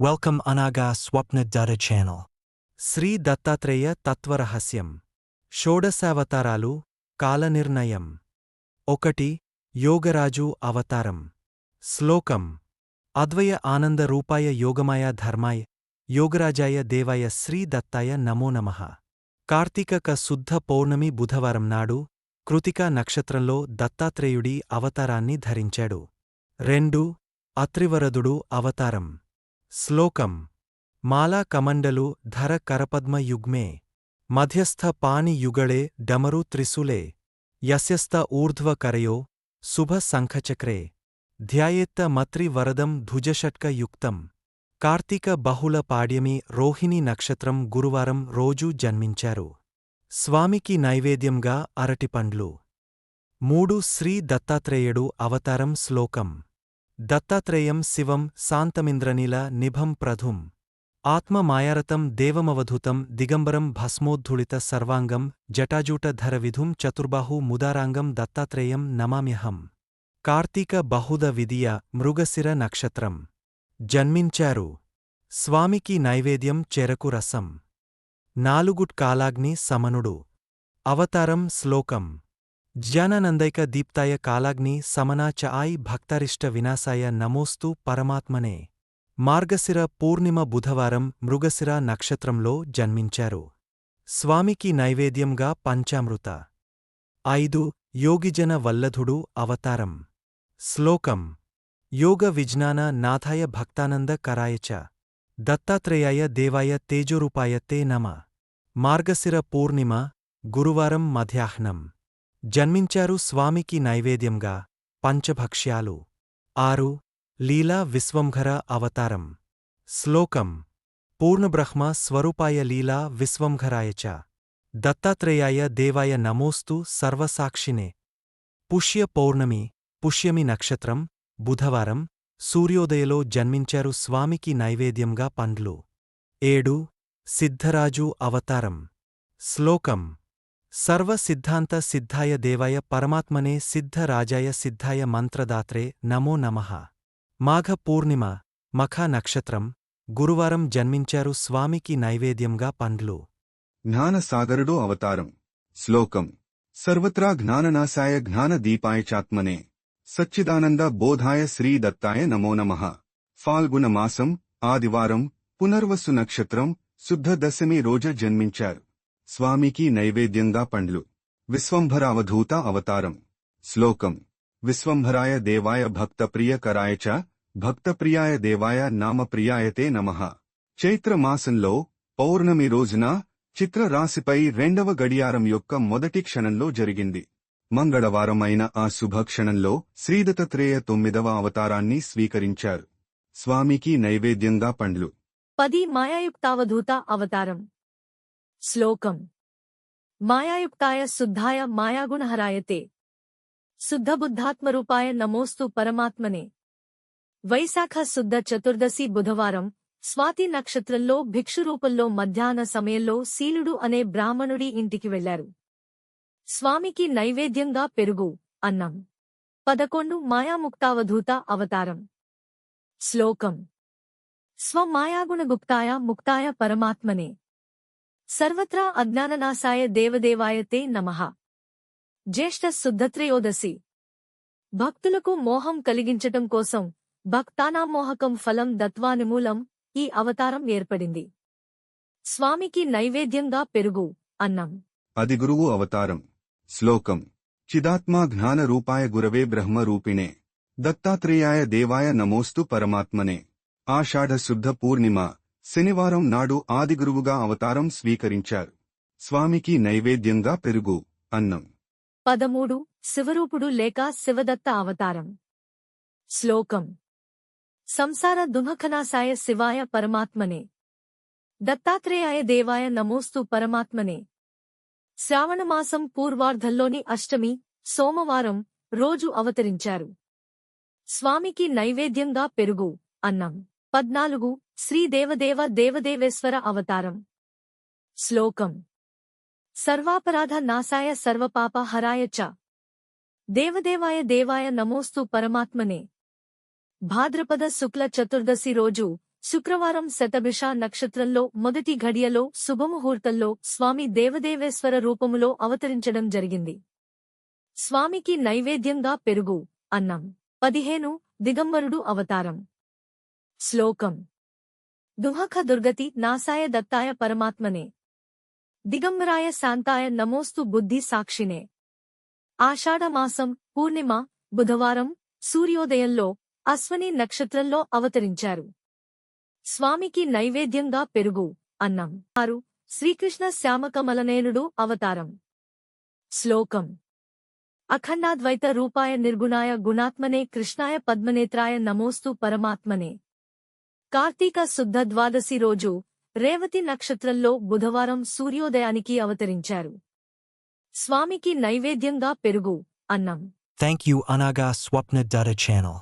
Welcome అనాగా Swapna Dutta Shri Dattatreya తత్వరహస్యం షోడశావతారాలు కాలనిర్ణయం ఒకటి యోగరాజు అవతారం శ్లోకం అద్వయ ఆనంద రూపాయ యోగమాయ ధర్మాయ యోగరాజాయ దేవాయ శ్రీ దత్తాయ నమో నమః కార్తీకక శుద్ధ పౌర్ణమి బుధవారం నాడు కృతికా నక్షత్రంలో దత్తాత్రేయుడి అవతారాన్ని ధరించాడు రెండు అత్రివరదుడు అవతారం శ్లోకం. మాలా కమండలు ధర కరపద్మ యుగ్మే. మధ్యస్థ పాని యుగళే డమరు త్రిశూలే. యస్యస్త ఊర్ధ్వకరయో శుభ శంఖచక్రే ధ్యాయేత్త మత్రి వరదం ధుజషట్కయుక్తం కార్తీక బహుళ పాడ్యమి రోహిణి నక్షత్రం గురువారం రోజు జన్మించారు. స్వామికి నైవేద్యంగా అరటిపండ్లు మూడు శ్రీ దత్తాత్రేయుడు అవతారం శ్లోకం. దత్తాత్రేయం శివం శాంతమింద్రనీల నిభం ప్రధుం. ఆత్మమాయారతం దేవమవధూతం దిగంబరం భస్మోద్ధుళిత సర్వాంగం జటాజూటధర విధుం చతుర్బాహు ముదారాంగం దత్తాత్రేయం నమామ్యహం. కార్తీక బహుద విదియ మృగశిర నక్షత్రం. జన్మించారు. స్వామికి నైవేద్యం చెరకు రసం. నాలుగుట్ కాలాగ్ని సమనుడు. అవతారం శ్లోకం. జ్ఞానానందైక దీప్తాయ కాలాగ్ని సమనాచ ఆయి భక్తరిష్ట వినాశాయ నమోస్తు పరమాత్మనే. మార్గశిర పూర్ణిమ బుధవారం మృగశిర నక్షత్రంలో జన్మించారు. స్వామికి నైవేద్యంగా పంచామృత. ఐదు యోగిజన వల్లధుడు అవతారం. శ్లోకం. యోగ విజ్ఞాన నాథాయ భక్తానంద కరాయచ దత్తాత్రేయాయ దేవాయ తేజోరూపాయ తే నమ. మార్గశిర పూర్ణిమ గురువారం మధ్యాహ్నం. జన్మించారు స్వామికి నైవేద్యంగా పంచభక్ష్యాలు. ఆరు లీలా విశ్వంఘర అవతారం. శ్లోకం పూర్ణబ్రహ్మ స్వరూపాయ లీలా విశ్వంఘరాయ చ. దత్తాత్రేయాయ దేవాయ నమోస్తు సర్వసాక్షినే. పుష్య పౌర్ణమి పుష్యమి నక్షత్రం బుధవారం సూర్యోదయలో జన్మించారు స్వామికి నైవేద్యంగా పండ్లు. ఏడు సిద్ధరాజు అవతారం. శ్లోకం సర్వ సిద్ధాంత సిద్ధాయ దేవాయ పరమాత్మనే సిద్ధ రాజాయ సిద్ధాయ మంత్రదాత్రే నమో నమః. మాఘ పూర్ణిమ మఖా నక్షత్రం గురువారం జన్మించారు స్వామికి నైవేద్యంగా పండ్లు. జ్ఞానసాగరుడు అవతారం. శ్లోకం. సర్వత్రా జ్ఞాననాశాయ జ్ఞానదీపాయ చాత్మనే. సచ్చిదానంద బోధాయ శ్రీ దత్తాయ నమో నమః. ఫాల్గుణ మాసం ఆదివారం పునర్వసు నక్షత్రం శుద్ధ దశమి రోజ జన్మించారు. స్వామికి నైవేద్యంగా పండ్లు. విశ్వంభరావధూత అవతారం. శ్లోకం. విశ్వంభరాయ దేవాయ భక్తప్రియకరాయ చ భక్తప్రియాయ దేవాయ నామప్రియాయతే నమః. చైత్రమాసంలో పౌర్ణమి రోజున చిత్ర రాశిపై రెండవ గడియారం యొక్క మొదటి క్షణంలో జరిగింది. మంగళవారం అయిన ఆ శుభక్షణంలో శ్రీదత్తాత్రేయ తొమ్మిదవ అవతారాన్ని స్వీకరించారు. స్వామికి నైవేద్యంగా పండ్లు. పది మాయాయుక్తావధూత అవతారం. శ్లోకం. మాయాయుక్తాయ శుద్ధాయ మాయాగుణహరాయతే. శుద్ధబుద్ధాత్మరూపాయ నమోస్తు పరమాత్మనే. వైశాఖ శుద్ధ చతుర్దశి బుధవారం స్వాతి నక్షత్రంలో భిక్షురూపంలో మధ్యాహ్న సమయంలో శీలుడు అనే బ్రాహ్మణుడి ఇంటికి వెళ్ళారు స్వామికి నైవేద్యంగా పెరుగు అన్నం. పదకొండు మాయాముక్తావధూత అవతారం. శ్లోకం. స్వమాయాగుణగుప్తాయ ముక్తాయ పరమాత్మనే. సర్వత్రా అజ్ఞాననాశాయ దేవదేవాయ తే నమః. జ్యేష్ఠ శుద్ధత్రయోదశి భక్తులకు మోహం కలిగించటం కోసం భక్తానామోహకం ఫలం దత్వానిమూలం ఈ అవతారం ఏర్పడింది. స్వామికి నైవేద్యంగా పెరుగు అన్నం. అది గురువు అవతారం. శ్లోకం. చిదాత్మా జ్ఞాన రూపాయ గురవే బ్రహ్మ రూపిణే దత్తాత్రేయాయ దేవాయ నమోస్తు పరమాత్మనే. ఆషాఢ శుద్ధ పూర్ణిమ. శనివారం నాడు ఆదిగురువుగా అవతారం స్వీకరించారు. స్వామికి నైవేద్యంగా పెరుగు అన్నం. పదమూడు శివరూపుడు లేక శివదత్త అవతారం. శ్లోకం. సంసార దుమఖనాశాయ శివాయ పరమాత్మనే. దత్తాత్రేయాయ దేవాయ నమోస్తు పరమాత్మనే. శ్రావణమాసం పూర్వార్ధంలోని అష్టమి సోమవారం రోజు అవతరించారు. స్వామికి నైవేద్యంగా పెరుగు అన్నం. పద్నాలుగు శ్రీదేవదేవ దేవదేవేశ్వర అవతారం. శ్లోకం. సర్వాపరాధ నాశాయ సర్వపాప హరాయ చ. దేవదేవాయ దేవాయ నమోస్తు పరమాత్మనే. భాద్రపద శుక్ల చతుర్దశి రోజు శుక్రవారం శతభిష నక్షత్రంలో మొదటి ఘడియలో శుభముహూర్తంలో స్వామి దేవదేవేశ్వర రూపములో అవతరించడం జరిగింది. స్వామికి నైవేద్యంగా పెరుగు అన్నం. పదిహేను దిగంబరుడు అవతారం. శ్లోకం. దుహఖ దుర్గతి నాసాయ దత్తాయ పరమాత్మనే. దిగంబరాయ శాంతాయ నమోస్తు బుద్ధి సాక్షినే. ఆషాఢమాసం పూర్ణిమ బుధవారం సూర్యోదయంలో అశ్వని నక్షత్రంలో అవతరించారు. స్వామికి నైవేద్యంగా పెరుగు అన్నం. ఆరు శ్రీకృష్ణ శ్యామకమలనేనుడు అవతారం. శ్లోకం. అఖండాద్వైత రూపాయ నిర్గుణాయ గుణాత్మనే కృష్ణాయ పద్మనేత్రాయ నమోస్తు పరమాత్మనే. కార్తీక శుద్ధ ద్వాదశి రోజు రేవతి నక్షత్రంలో బుధవారం సూర్యోదయానికి అవతరించారు స్వామికి నైవేద్యంగా పెరుగు అన్నం థ్యాంక్ యూ అనగా స్వప్న Dutta channel.